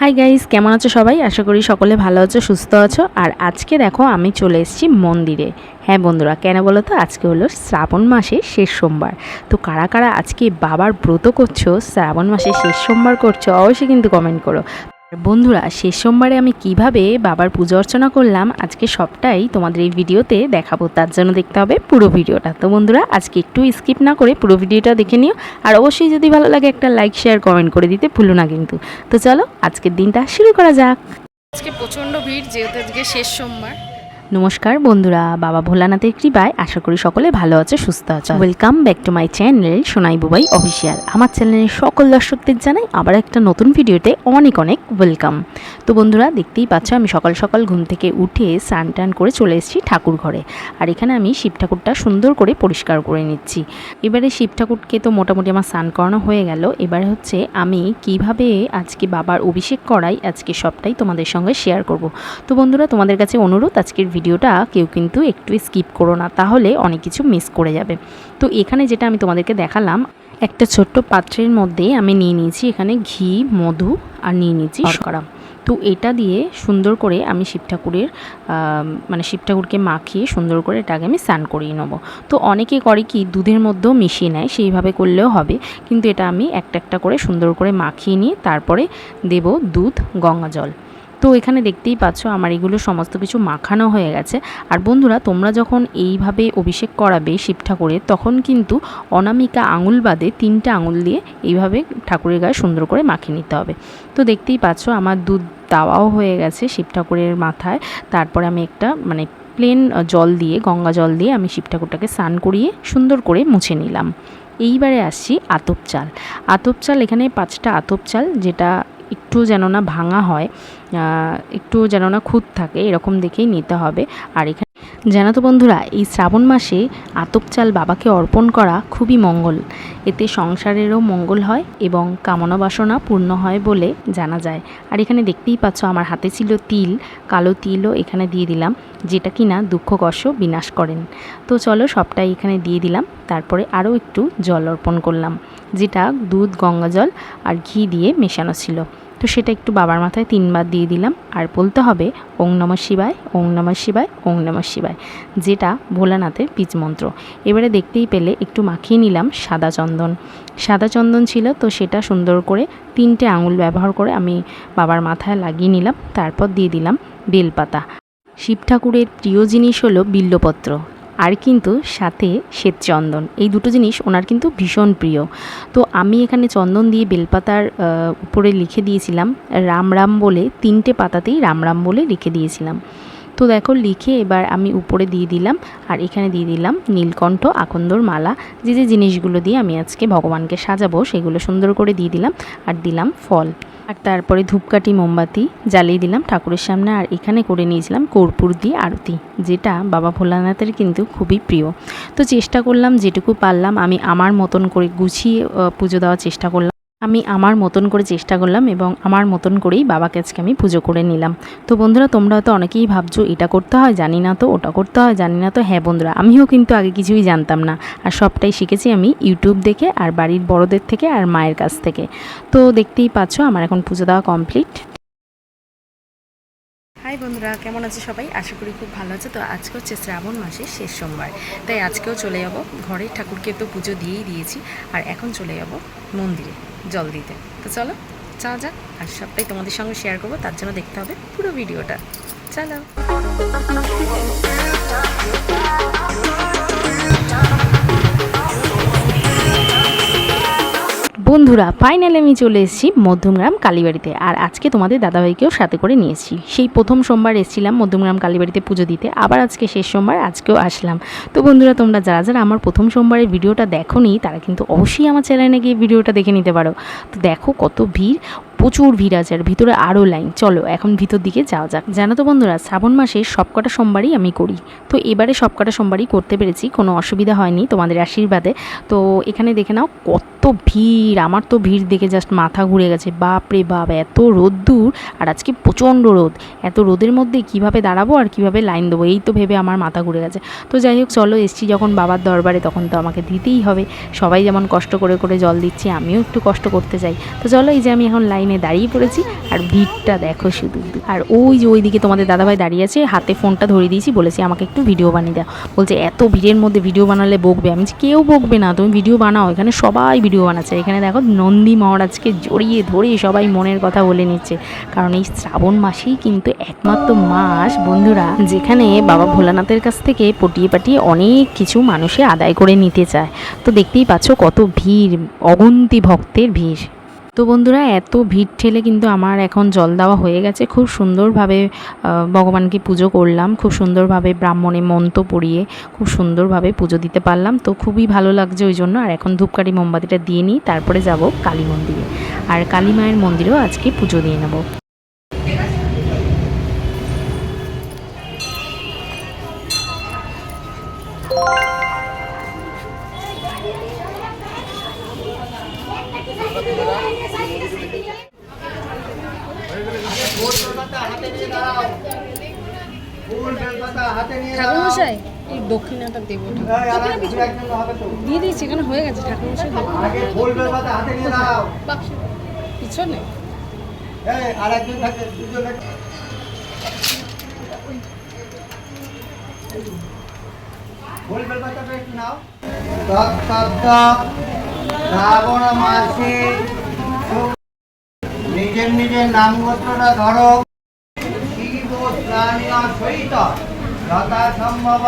Hi guys কেমন আছো সবাই? আশা করি সকলে ভালো আছো, সুস্থ আছো। আর আজকে দেখো, আমি চলে এসেছি মন্দিরে। হ্যাঁ বন্ধুরা, কেন বলো তো? আজকে হলো শ্রাবণ মাসের শেষ সোমবার। তো কারা কারা আজকে বাবার ব্রত করছ, শ্রাবণ মাসের শেষ সোমবার করছ, অবশ্যই কিন্তু কমেন্ট করো। বন্ধুরা, শেষ সোমবারে আমি কীভাবে বাবার পুজো অর্চনা করলাম, আজকে সবটাই তোমাদের এই ভিডিওতে দেখাবো। তার জন্য দেখতে হবে পুরো ভিডিওটা। তো বন্ধুরা, আজকে একটু স্কিপ না করে পুরো ভিডিওটা দেখে নিও। আর অবশ্যই যদি ভালো লাগে একটা লাইক শেয়ার কমেন্ট করে দিতে ভুলো না কিন্তু। তো চলো, আজকের দিনটা শুরু করা যাক। আজকে প্রচণ্ড ভিড়, যেহেতু আজকে শেষ সোমবার। নমস্কার বন্ধুরা, বাবা ভোলানাথের কৃপায় আশা করি সকলে ভালো আছে, সুস্থ আছে। Welcome back to my channel Sonai Bubai official আমার চ্যানেলের সকল দর্শকদের জানাই আবার একটা নতুন ভিডিওতে অনেক অনেক ওয়েলকাম তো বন্ধুরা, দেখতেই পাচ্ছ, আমি সকাল সকাল ঘুম থেকে উঠে স্নান টান করে চলে এসেছি ঠাকুর ঘরে। আর এখানে আমি শিব ঠাকুরটা সুন্দর করে পরিষ্কার করে নিচ্ছি। এবারে শিব ঠাকুরকে তো মোটামুটি আমার স্নান করানো হয়ে গেল। এবারে হচ্ছে আমি কীভাবে আজকে বাবার অভিষেক করাই, আজকে সবটাই তোমাদের সঙ্গে শেয়ার করব। তো বন্ধুরা, তোমাদের কাছে অনুরোধ, আজকের ভিডিওটা কেউ কিন্তু একটু স্কিপ করো না তাহলে অনেক কিছু মিস করে যাবে। তো এখানে যেটা আমি তোমাদেরকে দেখালাম একটা ছোট্ট পাত্রের মধ্যে আমি নিয়ে নিয়েছি এখানে ঘি মধু আর নিয়ে নিয়েছি শর্করা। তো এটা দিয়ে সুন্দর করে আমি শিব ঠাকুরের মানে শিব ঠাকুরকে মাখিয়ে সুন্দর করে এটাকে আমি স্নান করিয়ে নেব। তো অনেকে করে কি দুধের মধ্যেও মিশিয়ে নেয় সেইভাবে করলেও হবে। কিন্তু এটা আমি একটা একটা করে সুন্দর করে মাখিয়ে নিয়ে তারপরে দেব দুধ গঙ্গা জল। তো এখানে দেখতেই পাচ্ছ আমার এগুলো সমস্ত কিছু মাখানো হয়ে গেছে। আর বন্ধুরা, তোমরা যখন এইভাবে অভিষেক করাবে শিব ঠাকুরের, তখন কিন্তু অনামিকা আঙুল বাদে তিনটা আঙুল দিয়ে এইভাবে ঠাকুরের গায়ে সুন্দর করে মাখিয়ে নিতে হবে। তো দেখতেই পাচ্ছ আমার দুধ দাওয়াও হয়ে গেছে শিব ঠাকুরের মাথায়। তারপরে আমি একটা মানে প্লেন জল দিয়ে, গঙ্গা জল দিয়ে আমি শিব ঠাকুরটাকে স্নান করিয়ে সুন্দর করে মুছে নিলাম। এইবারে আসছি আতপ চাল। আতপ চাল, এখানে পাঁচটা আতপ চাল, যেটা একটু যেন না ভাঙা হয়। একটু যেন না খুঁত থাকে, এরকম দেখেই নিতে হবে। আর এখানে জানো তো বন্ধুরা, এই শ্রাবণ মাসে আতপ চাল বাবাকে অর্পণ করা খুবই মঙ্গল। এতে সংসারেরও মঙ্গল হয় এবং কামনা বাসনা পূর্ণ হয় বলে জানা যায়। আর এখানে দেখতেই পাচ্ছ, আমার হাতে ছিল তিল, কালো তিলও এখানে দিয়ে দিলাম, যেটা কিনা দুঃখ কষ্ট বিনাশ করেন। তো চলো সবটাই এখানে দিয়ে দিলাম, তারপরে আরও একটু জল অর্পণ করলাম, যেটা দুধ গঙ্গা জল আর ঘি দিয়ে মেশানো ছিল। তো সেটা একটু বাবার মাথায় তিনবার দিয়ে দিলাম। আর বলতে হবে, ওং নম শিবায়, ওং নম শিবায়, ওং নম শিবায়, যেটা ভোলানাথের বীজ মন্ত্র। এবারে দেখতেই পেলে, একটু মাখিয়ে নিলাম সাদা চন্দন। সাদা চন্দন ছিল তো সেটা সুন্দর করে তিনটে আঙুল ব্যবহার করে আমি বাবার মাথায় লাগিয়ে নিলাম। তারপর দিয়ে দিলাম বেলপাতা। শিব ঠাকুরের প্রিয় জিনিস হলো বিল্লপত্র। আর কিন্তু সাথে শ্বেত চন্দন। এই দুটো জিনিস ওনার কিন্তু ভীষণ প্রিয়। তো আমি এখানে চন্দন দিয়ে বেলপাতার উপরে লিখে দিয়েছিলাম, রাম রাম বলে তিনটে পাতাতেই রাম রাম বলে লিখে দিয়েছিলাম। তো দেখো লিখে এবার আমি উপরে দিয়ে দিলাম, আর এখানে দিয়ে দিলাম নীলকণ্ঠ, আকন্দর মালা। যে যে জিনিসগুলো দিয়ে আমি আজকে ভগবানকে সাজাবো সেগুলো সুন্দর করে দিয়ে দিলাম, আর দিলাম ফল। আর তারপরে ধূপকাঠি, মোমবাতি জ্বালিয়ে দিলাম ঠাকুরের সামনে, আর এখানে করে নিয়েছিলাম কর্পূর দিয়ে আরতি, যেটা বাবা ভোলানাথের কিন্তু খুবই প্রিয়। তো চেষ্টা করলাম যেটুকু পারলাম, আমি আমার মতন করে গুছিয়ে পুজো দেওয়ার চেষ্টা করলাম। আমি আমার মতন করে চেষ্টা করলাম এবং আমার মতন করেই বাবাকে আজকে আমি পুজো করে নিলাম। তো বন্ধুরা, তোমরা হয়তো অনেকেই ভাবছ, এটা করতে হয়? জানি না তো, ওটা করতে হয়? জানি না তো। হ্যাঁ বন্ধুরা, আমিও কিন্তু আগে কিছুই জানতাম না। আর সবটাই শিখেছি আমি ইউটিউব দেখে, আর বাড়ির বড়দের থেকে, আর মায়ের কাছ থেকে। তো দেখতেই পাচ্ছ, আমার এখন পুজো দেওয়া কমপ্লিট হাই বন্ধুরা, কেমন আছে সবাই? আশা করি খুব ভালো আছে। তো আজকে হচ্ছে শ্রাবণ মাসের শেষ সোমবার। তাই আজকেও চলে যাব। ঘরে ঠাকুরকে তো পুজো দিয়েই দিয়েছি। আর এখন চলে যাব মন্দিরে। জল দিতে। তো চলো চা যাক। আর সবটাই তোমাদের সঙ্গে শেয়ার করব। তার জন্য দেখতে হবে পুরো ভিডিওটা। চলো। বন্ধুরা ফাইনালি আমি চলে এসেছি মধ্যমগ্রাম কালীবাড়িতে। আর আজকে তোমাদের দাদাভাইকেও সাথে করে নিয়েছি সেই প্রথম সোমবার এসেছিলাম মধ্যমগ্রাম কালীবাড়িতে পুজো দিতে। আবার আজকে শেষ সোমবার, আজকেও আসলাম। তো বন্ধুরা, তোমরা যারা যারা আমার প্রথম সোমবারের ভিডিওটা দেখো তারা কিন্তু অবশ্যই আমার চ্যানেলে গিয়ে ভিডিওটা দেখে নিতে পারো। তো দেখো কত ভিড়। প্রচুর ভিড় আছে, আর ভিতরে আরও লাইন চলো, এখন ভিতর দিকে যাওয়া যাক। জানো তো বন্ধুরা, শ্রাবণ মাসে সবকটা সোমবারই আমি করি। তো এবারে সবকটা সোমবারই করতে পেরেছি, কোনো অসুবিধা হয়নি তোমাদের আশীর্বাদে। তো এখানে দেখে নাও, কত ভিড়, আমার তো ভিড় দেখে জাস্ট মাথা ঘুরে গেছে। বাপ রে বাপ, এত রোদ্দুর, আর আজকে প্রচণ্ড রোদ। এত রোদের মধ্যে কীভাবে দাঁড়াবো আর কীভাবে লাইন দেবো, এই তো ভেবে আমার মাথা ঘুরে গেছে। তো যাই হোক, চলো, এসছি যখন বাবার দরবারে, তখন তো আমাকে দিতেই হবে। সবাই যেমন কষ্ট করে করে জল দিচ্ছে, আমিও একটু কষ্ট করতে চাই। তো চলো, এই যে আমি এখন লাইনে এখানে দাঁড়িয়ে পড়েছি আর ভিড়টা দেখো শুধু। আর ওই যে ওইদিকে তোমাদের দাদাভাই দাঁড়িয়ে আছে, হাতে ফোনটা ধরিয়ে দিয়েছি, বলেছি আমাকে একটু ভিডিও বানিয়ে দাও। বলছে, এত ভিড়ের মধ্যে ভিডিও বানালে বকবে? আমি কেউ বকবে না, তুমি ভিডিও বানাও, এখানে সবাই ভিডিও বানাচ্ছে। এখানে দেখো নন্দী মহারাজকে জড়িয়ে ধরে সবাই মনের কথা বলে নিচ্ছে। কারণ এই শ্রাবণ মাসেই কিন্তু একমাত্র মাস, বন্ধুরা, যেখানে বাবা ভোলানাথের কাছ থেকে পটিয়ে পাটিয়ে অনেক কিছু মানুষে আদায় করে নিতে চায়। তো দেখতেই পাচ্ছ কত ভিড়, অগন্তি ভক্তের ভিড়। তো বন্ধুরা, এত ভিড় ঠেলে কিন্তু আমার এখন জল দেওয়া হয়ে গেছে। খুব সুন্দরভাবে ভগবানকে পুজো করলাম। খুব সুন্দরভাবে ব্রাহ্মণে মন্ত্র পড়িয়ে খুব সুন্দরভাবে পুজো দিতে পারলাম। তো খুবই ভালো লাগছে ওই জন্য। আর এখন ধূপকাঠি মোমবাতিটা দিয়ে নিই, তারপরে যাব কালী মন্দিরে। আর কালী মায়ের মন্দিরেও আজকে পুজো দিয়ে নেব। ঠাকুরমশাই? এই দক্ষিণাটা দেবো দিয়ে দিয়েছি এখানে হয়ে গেছে ঠাকুরমশাই। পিছনে? শ্রাবণ মাসে নিজের নিজের নাম ধরো। শিব স্নানীয় সহিত। যথা সম্ভব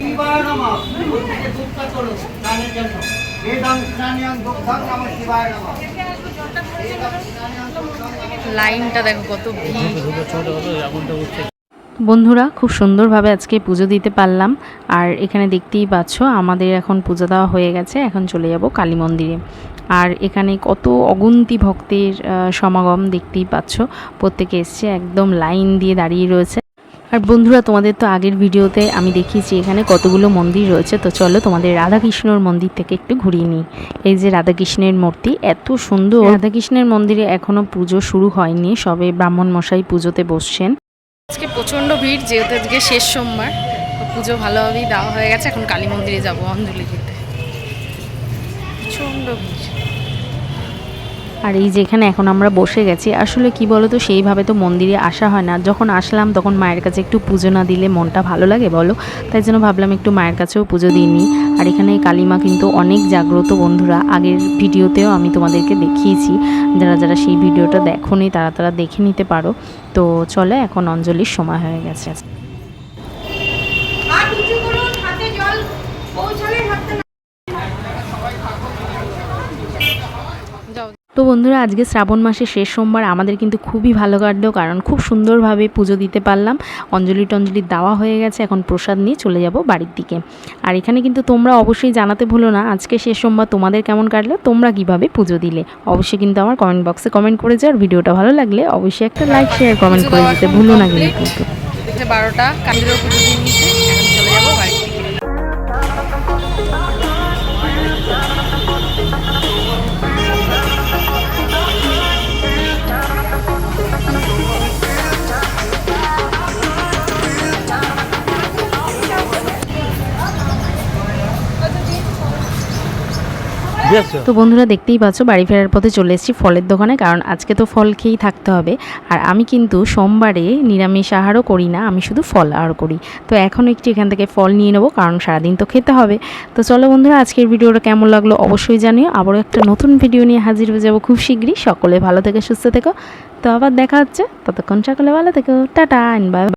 শিবায় নম। বুদ্ধিকে যুক্ত করো স্নানের জন্য। বেদং স্নানীয় দুঃখং নম শিবায় নম। লাইনটা দেখো কত ভিড়। বন্ধুরা খুব সুন্দরভাবে আজকে পুজো দিতে পারলাম। আর এখানে দেখতেই পাচ্ছ আমাদের এখন পুজো দেওয়া হয়ে গেছে। এখন চলে যাব কালী মন্দিরে। আর এখানে কত অগুন্তি ভক্তের আহ, সমাগম দেখতেই পাচ্ছ। প্রত্যেকে এসছে একদম লাইন দিয়ে দাঁড়িয়ে রয়েছে। আর বন্ধুরা, তোমাদের তো আগের ভিডিওতে আমি দেখিয়েছি এখানে কতগুলো মন্দির রয়েছে। তো চলো তোমাদের রাধাকৃষ্ণর মন্দির থেকে একটু ঘুরিয়ে নিই। এই যে রাধাকৃষ্ণের মূর্তি, এত সুন্দর। রাধাকৃষ্ণের মন্দিরে এখনও পুজো শুরু হয়নি, সবে ব্রাহ্মণ মশাই পুজোতে বসছেন। আজকে প্রচণ্ড ভিড়, যেহেতু আজকে শেষ সোমবার পুজো ভালোভাবেই দেওয়া হয়ে গেছে। এখন কালী মন্দিরে যাব অঞ্জলি দিতে। প্রচণ্ড ভিড়। আর এই যেখানে এখন আমরা বসে গেছি, আসলে কি বলো তো সেইভাবে তো মন্দিরে আসা হয় না। যখন আসলাম তখন মায়ের কাছে একটু পুজো না দিলে মনটা ভালো লাগে বলো? তাই জন্য ভাবলাম একটু মায়ের কাছেও পুজো দিয়ে নিই। আর এখানে কালিমা কিন্তু অনেক জাগ্রত বন্ধুরা। আগের ভিডিওতেও আমি তোমাদেরকে দেখিয়েছি। যারা যারা সেই ভিডিওটা দেখোনি তারা তারা দেখে নিতে পারো। তো চলে এখন অঞ্জলির সময় হয়ে গেছে হাত উঁচু করুন হাতে জল পৌঁছালে হাতটা যাও তো বন্ধুরা, আজকে শ্রাবণ মাসের শেষ সোমবার, আমাদের কিন্তু খুবই ভালো কাটলো, কারণ খুব সুন্দরভাবে পুজো দিতে পারলাম। অঞ্জলি টঞ্জলি দেওয়া হয়ে গেছে, এখন প্রসাদ নিয়ে চলে যাব বাড়ির দিকে। আর এখানে কিন্তু তোমরা অবশ্যই জানাতে ভুলো না, আজকে শেষ সোমবার তোমাদের কেমন কাটলো, তোমরা কীভাবে পুজো দিলে? অবশ্যই কিন্তু আমার কমেন্ট বক্সে কমেন্ট করে যাও, আর ভিডিওটা ভালো লাগলে অবশ্যই একটা লাইক শেয়ার কমেন্ট করে দিতে ভুলো না কিন্তু। বারোটা কান্দিরও পুজো তো বন্ধুরা দেখতেই পাচ্ছ, বাড়ি ফেরার পথে চলে এসেছি ফলের দোকানে, কারণ আজকে তো ফল খেয়েই থাকতে হবে। আর আমি কিন্তু সোমবারে নিরামিষ আহারও করি না, আমি শুধু ফল আহার করি। তো এখন একটু এখান থেকে ফল নিয়ে নেব, কারণ সারাদিন তো খেতে হবে। তো চলো বন্ধুরা, আজকের ভিডিওটা কেমন লাগল অবশ্যই জানিও। আবারও একটা নতুন ভিডিও নিয়ে হাজির হয়ে যাব খুব শীঘ্রই। সকলে ভালো থেকে, সুস্থ থেকো। তো আবার দেখা হচ্ছে, ততক্ষণ সকলে ভালো থেকো। Tata bye